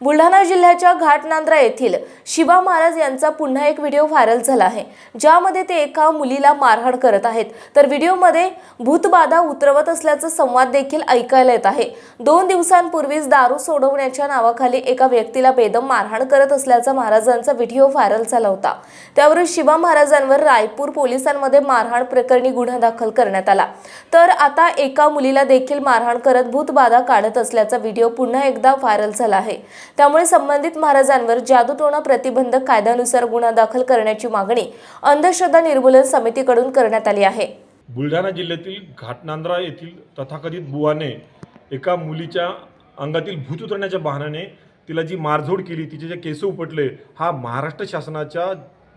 बुलढाणा जिल्ह्याच्या घाटनांद्रा येथील शिवा महाराज यांचा पुन्हा एक व्हिडिओ व्हायरल झाला आहे ज्यामध्ये ते एका मुलीला मारहाण करत आहेत. तर व्हिडिओमध्ये भूतबाधा उतरवत असल्याचा संवाद देखील ऐकायला येत आहे. दोन दिवसांपूर्वीच दारू सोडवण्याच्या नावाखाली एका व्यक्तीला बेदम मारहाण करत असल्याचा महाराजांचा व्हिडिओ व्हायरल झाला होता. त्यावरून शिवा महाराजांवर रायपूर पोलिसांमध्ये मारहाण प्रकरणी गुन्हा दाखल करण्यात आला. तर आता एका मुलीला देखील मारहाण करत भूतबाधा काढत असल्याचा व्हिडिओ पुन्हा एकदा व्हायरल झाला आहे. त्यामुळे संबंधित महाराजांवर जादूटोणा प्रतिबंधक कायद्यानुसार गुन्हा दाखल करण्याची मागणी अंधश्रद्धा निर्मूलन समितीकडून करण्यात आली आहे. बुलढाणा जिल्ह्यातील घाटनांद्रा येथील तथाकथित बुवाने एका मुलीच्या अंगातील भूत उतरण्याच्या बहाण्याने तिला जी मारझोड केली तिचे जे केस उपटले हा महाराष्ट्र शासनाच्या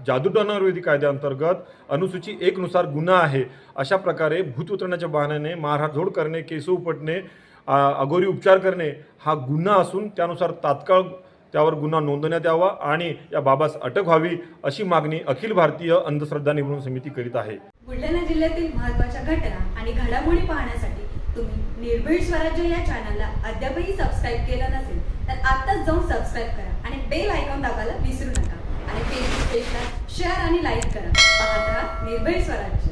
जादूटोणाविरोधी कायद्याअंतर्गत अनुसूची एकनुसार गुन्हा आहे. अशा प्रकारे भूत उतरण्याच्या बहाण्याने मारझोड करणे केस उपटणे अगोरी उपचार करणे हा गुन्हा असून त्यानुसार तात्काळ त्यावर गुन्हा नोंदवण्यात यावा आणि या बाबास अटक व्हावी अशी मागणी अखिल भारतीय अंधश्रद्धा निर्मूलन समिती करीत आहे. बुलढाणा जिल्ह्यातील महत्त्वाच्या घटना आणि घडामोडी पाहण्यासाठी तुम्ही निर्भीड स्वराज्य या चॅनलला अद्यापही सबस्क्राईब केलं नसेल तर आत्ताच जाऊन सबस्क्राईब करा आणि बेल आयकॉन दाबायला विसरू नका. आणि फेसबुक पेजला शेअर आणि लाईक करा. पाहत राहा निर्भीड स्वराज्य.